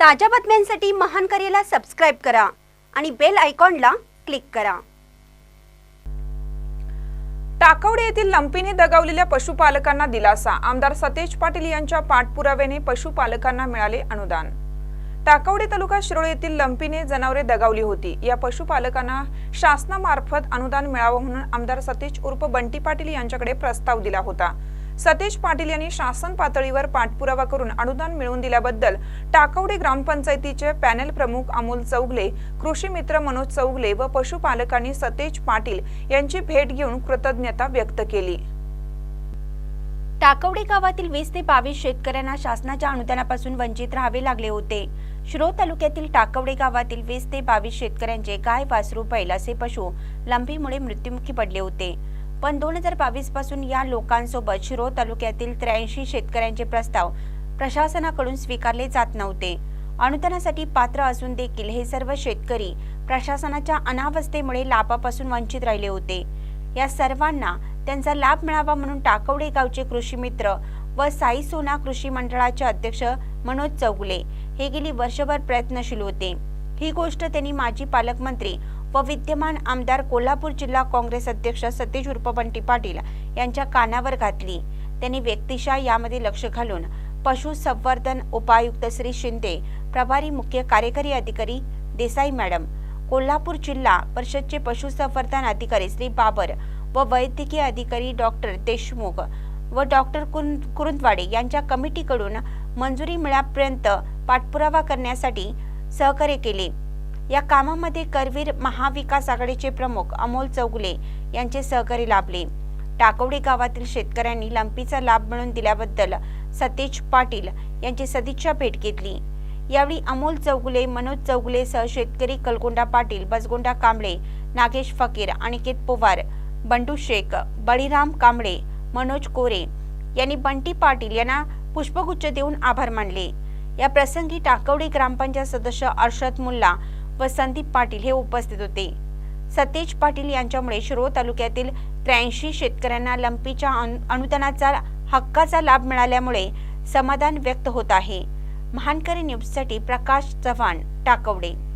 ताज्या बातम्यांसाठी महान करेला सबस्क्राईब करा आणि बेल आयकॉनला क्लिक करा. टाकवडे येथील लंपीने दगावलेल्या पशुपालकांना दिलासा. आमदार सतेज पाटील यांच्या पाठपुराव्याने पशुपालकांना मिळाले अनुदान. टाकवडे तालुका शिरोळ येथील लंपीने जनावरे दगावली होती. या पशुपालकांना शासनामार्फत अनुदान मिळावं म्हणून आमदार सतेज उर्फ बंटी पाटील यांच्याकडे प्रस्ताव दिला होता. सतेज पाटील यांनी शासन पातळीवर पाठपुरावा करून अनुदान मिळवून दिल्याबद्दल टाकवडे ग्रामपंचायतीचे पॅनेल प्रमुख अमोल चौगले कृषी मित्र मनोज चौगले व पशुपालकांनी सतेज पाटील यांची भेट घेऊन कृतज्ञता व्यक्त केली. टाकवडे गावातील वीस ते बावीस शेतकऱ्यांना शासनाच्या अनुदानापासून वंचित राहावे लागले होते. श्रो तालुक्यातील टाकवडे गावातील वीस ते बावीस शेतकऱ्यांचे गाय वासरू बैल असे पशु लंबीमुळे मृत्युमुखी पडले होते. पण दोन हजार बावीसपासून या लोकांसोबत शिरोळ तालुक्यातील त्र्याऐंशी शेतकऱ्यांचे प्रस्ताव प्रशासनाकडून स्वीकारले जात नव्हते. अनुदानासाठी पात्र असून देखील हे सर्व शेतकरी प्रशासनाच्या अनावस्थेमुळे लाभापासून वंचित राहिले होते. या सर्वांना त्यांचा लाभ मिळावा म्हणून टाकवडे गावचे कृषी मित्र व साई सोना कृषी मंडळाचे अध्यक्ष मनोज चौगुले हे गेली वर्षभर प्रयत्नशील होते. ही गोष्ट त्यांनी माजी पालकमंत्री व विद्यमान आमदार कोल्हापूर जिल्हा काँग्रेस अध्यक्ष सतीश उर्फ बंटी पाटील यांच्या कानावर घातली. त्यांनी व्यक्तिशा यामध्ये लक्ष घालून पशुसंवर्धन उपायुक्त श्री शिंदे प्रभारी मुख्य कार्यकारी अधिकारी देसाई मॅडम कोल्हापूर जिल्हा परिषदचे पशुसंवर्धन अधिकारी श्री बाबर व वैद्यकीय अधिकारी डॉक्टर देशमुख व डॉक्टर कुरुंदवाडे यांच्या कमिटीकडून मंजुरी मिळापर्यंत पाठपुरावा करण्यासाठी सहकार्य केले. या कामामध्ये करवीर महाविकास आघाडीचे प्रमुख अमोल चौगुले यांचे सहकार्य लाभले. टाकवडे गावातील शेतकऱ्यांनी लंपीचा लाभ मिळून दिल्याबद्दल सतेज पाटील यांची सदिच्छा भेट घेतली. यावेळी अमोल चौगुले मनोज चौगुले सह शेतकरी कलगोंडा पाटील बसगोंडा कांबळे नागेश फकीर अनिकेत पवार बंडू शेख बळीराम कांबळे मनोज कोरे यांनी बंटी पाटील यांना पुष्पगुच्छ देऊन आभार मानले. या प्रसंगी टाकवडे ग्रामपंचायत सदस्य अर्षद मुल्ला व संदीप पाटील हे उपस्थित होते. सतेज पाटील यांच्यामुळे शिरोळ तालुक्यातील त्र्याऐंशी शेतकऱ्यांना लंपीच्या अनु- अनुदानाचा हक्काचा लाभ मिळाल्यामुळे समाधान व्यक्त होत आहे. महानकरी न्यूजसाठी प्रकाश चव्हाण टाकवडे.